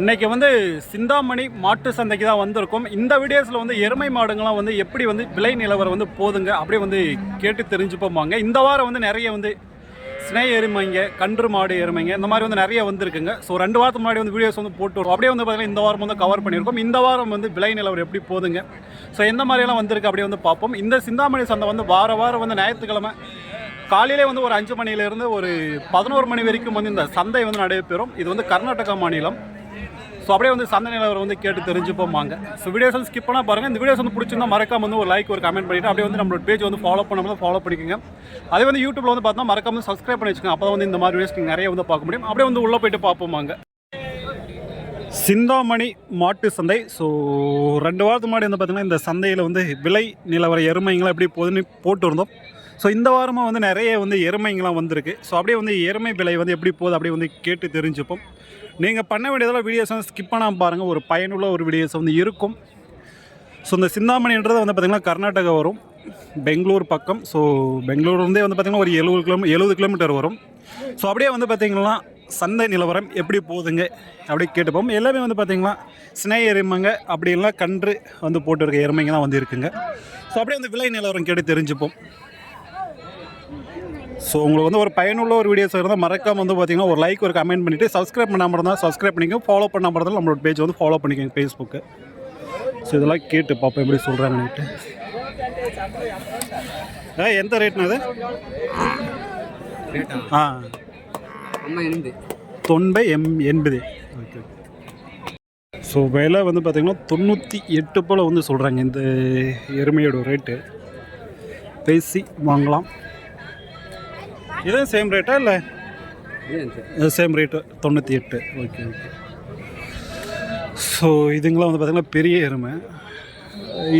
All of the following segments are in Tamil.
இன்னைக்கு வந்து சிந்தாமணி மாட்டு சந்தைக்கு தான் வந்திருக்கோம். இந்த வீடியோஸில் வந்து எருமை மாடுங்கள்லாம் வந்து எப்படி வந்து விலை நிலவரம் வந்து போதுங்க அப்படியே வந்து கேட்டு தெரிஞ்சுப்போம் வாங்க. இந்த வாரம் வந்து நிறைய வந்து சினை எருமைங்க கன்று மாடு எருமைங்க இந்த மாதிரி வந்து நிறைய வந்திருக்குங்க. ஸோ ரெண்டு வாரத்துக்கு முன்னாடி வந்து வீடியோஸ் வந்து போட்டு வரும். அப்படியே வந்து பார்த்தீங்கன்னா இந்த வாரம் வந்து கவர் பண்ணியிருக்கோம். இந்த வாரம் வந்து விலை நிலவரம் எப்படி போதுங்க ஸோ எந்த மாதிரியெல்லாம் வந்திருக்கு அப்படியே வந்து பார்ப்போம். இந்த சிந்தாமணி சந்தை வந்து வார வாரம் வந்து ஞாயிற்றுக்கிழமை காலையிலே வந்து ஒரு அஞ்சு மணிலேருந்து ஒரு பதினோரு மணி வரைக்கும் வந்து இந்த சந்தை வந்து நடைபெறும். இது வந்து கர்நாடகா மாநிலம் ஸோ அப்படியே வந்து சந்தை நிலவரம் வந்து கேட்டு தெரிஞ்சுப்போம் வாங்க ஸோ வீடியோஸ் வந்து ஸ்கிப் பண்ணால் பாருங்கள் இந்த வீடியோஸ் வந்து பிடிச்சிருந்தா மறக்காம வந்து ஒரு லைக் ஒரு கமெண்ட் பண்ணிவிட்டு அப்படியே வந்து நம்மளோட பேஜ் வந்து ஃபாலோ பண்ணாமல் ஃபாலோ பண்ணிக்கோங்க. அதே வந்து யூடியூப்ல வந்து பார்த்தா மறக்காம வந்து சப்ஸ்கிரைப் பண்ணி வச்சுக்கோங்க. அப்போ வந்து இந்த மாதிரி வீடியோஸ் நீங்கள் நிறைய வந்து பார்க்க முடியும். அப்படியே வந்து உள்ளே போயிட்டு பார்ப்போம் வாங்க சிந்தாமணி மாட்டு சந்தை. ஸோ ரெண்டு வாரத்துக்கு முன்னாடி வந்து பார்த்திங்கன்னா இந்த சந்தையில் வந்து விலை நிலவர எருமைங்களாம் எப்படி போகுதுன்னு போட்டு இருந்தோம் ஸோ இந்த வாரமாக வந்து நிறைய வந்து எருமைங்களாம் வந்திருக்கு. ஸோ அப்படியே வந்து எருமை விலை வந்து எப்படி போகுது அப்படியே வந்து கேட்டு தெரிஞ்சுப்போம். நீங்கள் பண்ண வேண்டியதெல்லாம் வீடியோஸ் வந்து ஸ்கிப் பண்ணாமல் பாருங்கள் ஒரு பயனுள்ள ஒரு வீடியோஸ் வந்து இருக்கும். ஸோ இந்த சிந்தாமணின்றது வந்து பார்த்திங்கன்னா கர்நாடகா வரும். பெங்களூர் பக்கம். ஸோ பெங்களூர்லேருந்தே வந்து பார்த்திங்கன்னா ஒரு எழுபது கிலோமீ எழுபது கிலோமீட்டர் வரும். ஸோ அப்படியே வந்து பார்த்திங்கன்னா சந்தை நிலவரம் எப்படி போகுதுங்க அப்படி கேட்டுப்போம். எல்லாமே வந்து பார்த்திங்கன்னா சினை எருமைங்க அப்படி இல்லைனா கன்று வந்து போட்டிருக்க எருமைங்க தான் வந்து இருக்குங்க. ஸோ அப்படியே வந்து விலை நிலவரம் கேட்டு தெரிஞ்சுப்போம். ஸோ உங்களுக்கு வந்து ஒரு பயனுள்ள ஒரு வீடியோஸ் இருந்தால் மறக்காம வந்து பார்த்தீங்கன்னா ஒரு லைக் ஒரு கமெண்ட் பண்ணிவிட்டு சப்ஸ்கிரைப் பண்ணாமல் இருந்தால் சப்ஸ்கிரைப் பண்ணிக்கோ ஃபாலோ பண்ணாமல் இருந்தால் நம்மளோட பேஜ் வந்து ஃபாலோ பண்ணிக்கோங்க ஃபேஸ்புக்கு ஸோ இதெல்லாம் கேட்டு பார்ப்போம் எப்படி சொல்கிறாங்கன்னுட்டு ஆ எந்த ரேட்னா அது ஆ? தொண்பை எம் எண்பது. ஓகே ஸோ விலை வந்து பார்த்திங்கன்னா தொண்ணூற்றி எட்டு போல் வந்து சொல்கிறாங்க இந்த எருமையோட ரேட்டு பேசி வாங்கலாம். இதுவும் சேம் ரேட்டா இல்லை? சேம் ரேட்டு தொண்ணூற்றி எட்டு. ஓகே ஓகே ஸோ இதுங்களாம் வந்து பார்த்திங்கன்னா பெரிய எருமை.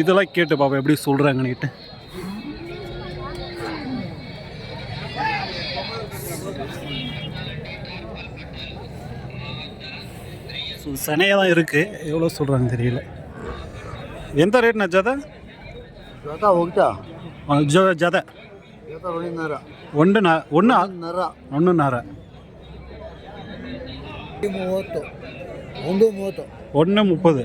இதெல்லாம் கேட்டு பாப்பா எப்படி சொல்கிறாங்கன்னுட்டு ஸோ சனையாக தான் இருக்குது எவ்வளோ சொல்கிறாங்க தெரியல. எந்த ரேட் நான் ஜதை? ஜதா ஜதை. ಒಂದು ನಾ ಒಂದು ನರ ಒಂದು ನರ ಮೂವತ್ತು ಒಂದು ಮೂವತ್ತು ಒಂದು ಮುಪ್ಪದು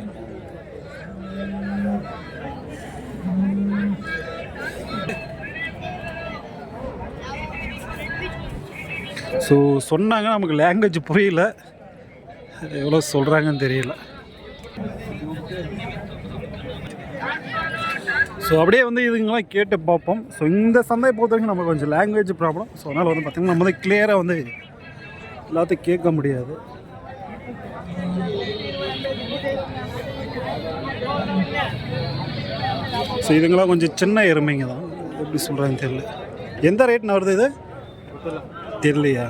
ஸோ சொன்னாங்க நமக்கு லாங்குவேஜ் புரியல. எவ்வளோ சொல்கிறாங்கன்னு தெரியல. ஸோ அப்படியே வந்து இதுங்கெல்லாம் கேட்டு பார்ப்போம். ஸோ இந்த சந்தையை பொறுத்த வரைக்கும் கொஞ்சம் லாங்குவேஜ் ப்ராப்ளம் ஸோ அதனால் வந்து பார்த்திங்கன்னா நம்ம வந்து கிளியராக வந்து எல்லாத்தையும் கேட்க முடியாது. ஸோ இதுங்களாம் கொஞ்சம் சின்ன எருமைங்க தான். எப்படி சொல்கிறாங்க தெரியல. எந்த ரேட்னு வருது இது? தெரியலையா?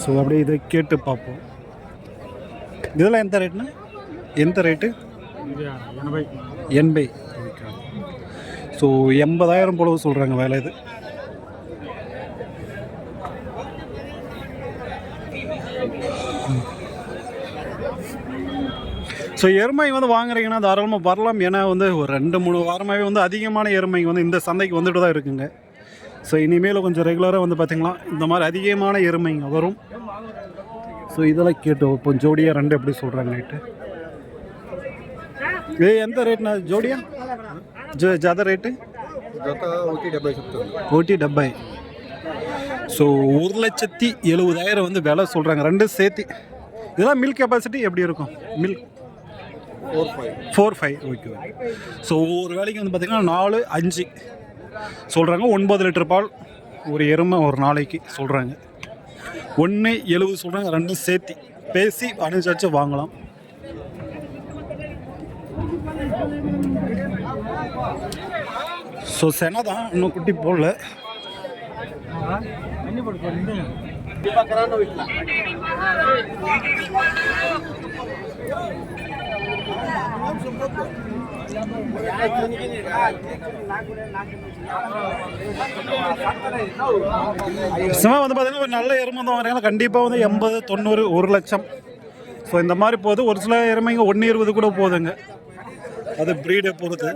ஸோ அப்படியே இதை கேட்டு பார்ப்போம். இதெல்லாம் எந்த ரேட்னா எந்த ரேட்டு எண்பை ஸோ எண்பதாயிரம் போலவும் சொல்கிறாங்க வேலை இது. ஸோ எருமை வந்து வாங்குறீங்கன்னா தாராளமாக வரலாம். ஏன்னா வந்து ஒரு ரெண்டு மூணு வாரமாகவே வந்து அதிகமான எருமைங்க வந்து இந்த சந்தைக்கு வந்துட்டு தான் இருக்குங்க. ஸோ இனிமேல் கொஞ்சம் ரெகுலராக வந்து பார்த்திங்கன்னா இந்த மாதிரி அதிகமான எருமைங்க வரும். ஸோ இதெல்லாம் கேட்டு இப்போ ஜோடியாக ரெண்டு எப்படி சொல்கிறாங்க நைட்டு ఏ ఎంత రేట్ నా జోడియా జత రేట్ ஓட்டி டெப்பை ஸோ ஒரு லட்சத்தி எழுபதாயிரம் வந்து விலை சொல்கிறாங்க ரெண்டு சேர்த்து இதெல்லாம் மில்க் கெப்பாசிட்டி எப்படி இருக்கும் milk four five four five okay so ஒவ்வொரு வேலைக்கு வந்து பார்த்திங்கன்னா நாலு அஞ்சு. சொல்கிறாங்க ஒன்பது லிட்டர் பால் ஒரு எருமை ஒரு நாளைக்கு சொல்கிறாங்க ஒன்று எழுபது சொல்கிறாங்க ரெண்டும் சேர்த்து பேசி அனுசரித்து வாங்கலாம். ஸோ செனை தான் இன்னும் குட்டி போடல. சும்மா வந்து பார்த்தீங்கன்னா ஒரு நல்ல எருமை தான். வரையில கண்டிப்பாக வந்து எண்பது தொண்ணூறு ஒரு லட்சம். ஸோ இந்த மாதிரி போகுது. ஒரு சில எருமைங்க ஒன்று இருபது கூட போகுதுங்க. அது ப்ரீடை பொறுத்து.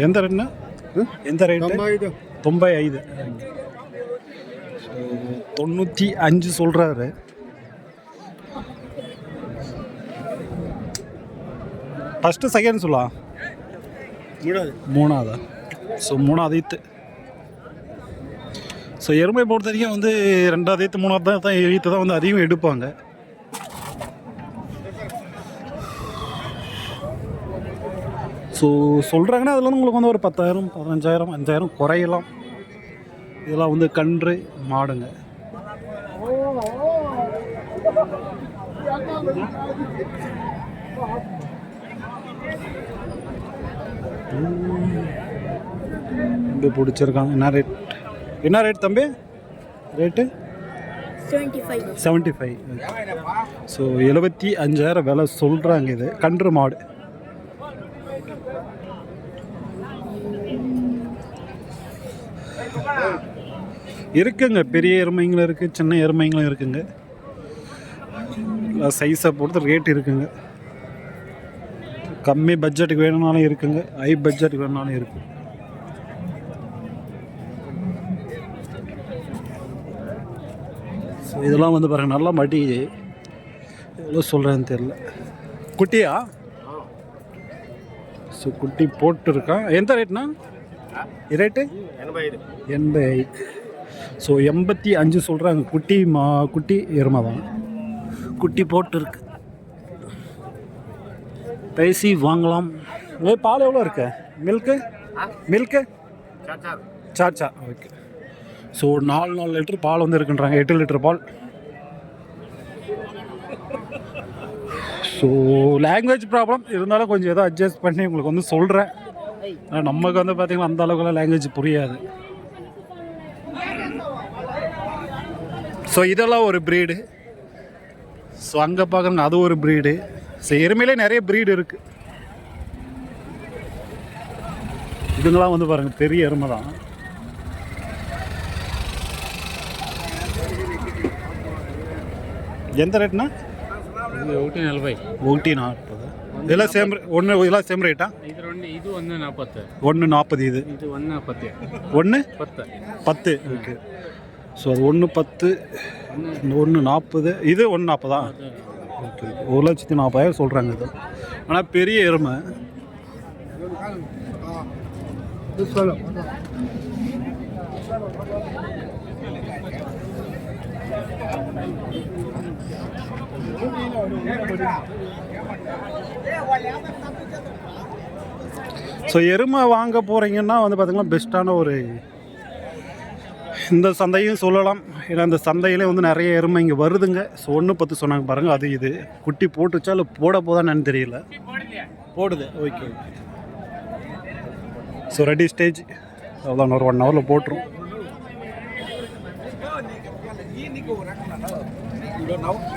எந்த రేట్న ఎంత రేట్ తొంభై தொண்ணூற்றி அஞ்சு சொல்கிறாரு ஃபஸ்ட்டு செகண்ட் சொல்லா மூணாவது. மூணாவதா? ஸோ மூணாவது இத்து ஸோ எருமை பொறுத்த வரைக்கும் வந்து ரெண்டாவது ஈத்து மூணாவது தான் தான் ஈத்து தான் வந்து அதிகம் எடுப்பாங்க. ஸோ சொல்கிறாங்கன்னா அதில் வந்து உங்களுக்கு வந்து ஒரு பத்தாயிரம் பதினஞ்சாயிரம் அஞ்சாயிரம் குறையலாம். இதெல்லாம் வந்து கன்று மாடுங்க. தம்பி பிடிச்சிருக்காங்க. என்ன ரேட் என்ன ரேட் தம்பி? ரேட்டு 75 செவன்ட்டி ஃபைவ் ஸோ எழுபத்தி அஞ்சாயிரம் விலை சொல்கிறாங்க இது. கன்று மாடு. இருக்குங்க. பெரிய எருமைங்களும் இருக்குது சின்ன எருமைங்களும் இருக்குங்க. சைஸை பொறுத்து ரேட் இருக்குங்க. கம்மி பட்ஜெட்டுக்கு வேணும்னாலும் இருக்குங்க. ஹை பட்ஜெட்டுக்கு வேணும்னாலும் இருக்கு. ஸோ இதெல்லாம் வந்து பாருங்க நல்லா மடி. எவ்வளோ சொல்கிறேன்னு தெரில குட்டியா? ஸோ குட்டி போட்டுருக்கான் எந்த ரேட்னா ரேட்டு எண்பது ஐదు ஸோ எண்பத்தி அஞ்சு சொல்கிறாங்க குட்டி மா குட்டி எருமை தான் குட்டி போட்டுருக்கு. பேசி வாங்கலாம். பால் எவ்வளோ இருக்கு? மில்க்கு? மில்க்கு? சாச்சா ஓகே. ஸோ நாலு நாலு லிட்டர் பால் வந்து இருக்குன்றாங்க. எட்டு லிட்டர் பால். ஸோ லாங்குவேஜ் ப்ராப்ளம் இருந்தாலும் கொஞ்சம் ஏதோ அட்ஜஸ்ட் பண்ணி உங்களுக்கு வந்து சொல்கிறேன் நமக்கு வந்து பார்த்திங்கன்னா அந்த அளவுக்குலாம் லாங்குவேஜ் புரியாது. ஸோ இதெல்லாம் ஒரு ப்ரீடு ஸோ அங்கே பார்க்குறாங்க அது ஒரு ப்ரீடு ஸோ எருமையிலே நிறைய ப்ரீடு இருக்குது இதுங்களாம் வந்து பாருங்கள் பெரிய எருமை தான். ఎంత రేట్నా ఒకటి నలభై ఒకటి நாற்பது. ಎಲ್ಲ ಸೇಮ್ ஒன்று ಇಲ್ಲ ಸೇಮ್ ரேட்டா இது ஒன்று இது ஒன்று நாற்பத்து. ஒன்று நாற்பது இது? இது ஒன்று பத்து ஒன்று பத்து. பத்து ஓகே. ஸோ அது ஒன்று பத்து ஒன்று நாற்பது. இது ஒன்று நாற்பதா? ஓகே. ஒரு லட்சத்தி நாற்பதாயிரம் சொல்கிறாங்க இது. ஆனால் பெரிய எருமை. Thank. ஸோ எருமை வாங்க போகிறீங்கன்னா வந்து பார்த்திங்கன்னா பெஸ்ட்டான ஒரு இந்த சந்தையும் சொல்லலாம். ஏன்னா இந்த சந்தையிலே வந்து நிறைய எருமை இங்கே வருதுங்க. ஸோ ஒன்று பத்து சொன்னாங்க பாருங்கள் அது இது. குட்டி போட்டுச்சா இல்லை போட போதான்னு தெரியல. போடுது. Okay okay so ready stage அவ்வளோ ஒரு ஒன் ஹவரில் போட்டுரும்.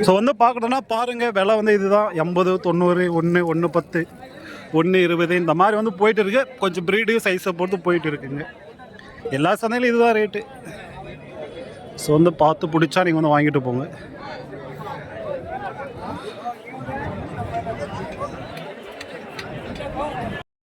ஸோ வந்து பார்க்கணுன்னா பாருங்கள் விலை வந்து இதுதான். எண்பது தொண்ணூறு ஒன்று ஒன்று பத்து ஒன்று இருபது இந்த மாதிரி வந்து போயிட்டு இருக்கு. கொஞ்சம் ப்ரீடு சைஸை பொறுத்து போயிட்டு இருக்குங்க. எல்லா சந்தையிலும் இதுதான் ரேட்டு ஸோ வந்து பார்த்து பிடிச்சா நீங்கள் வந்து வாங்கிட்டு போங்க.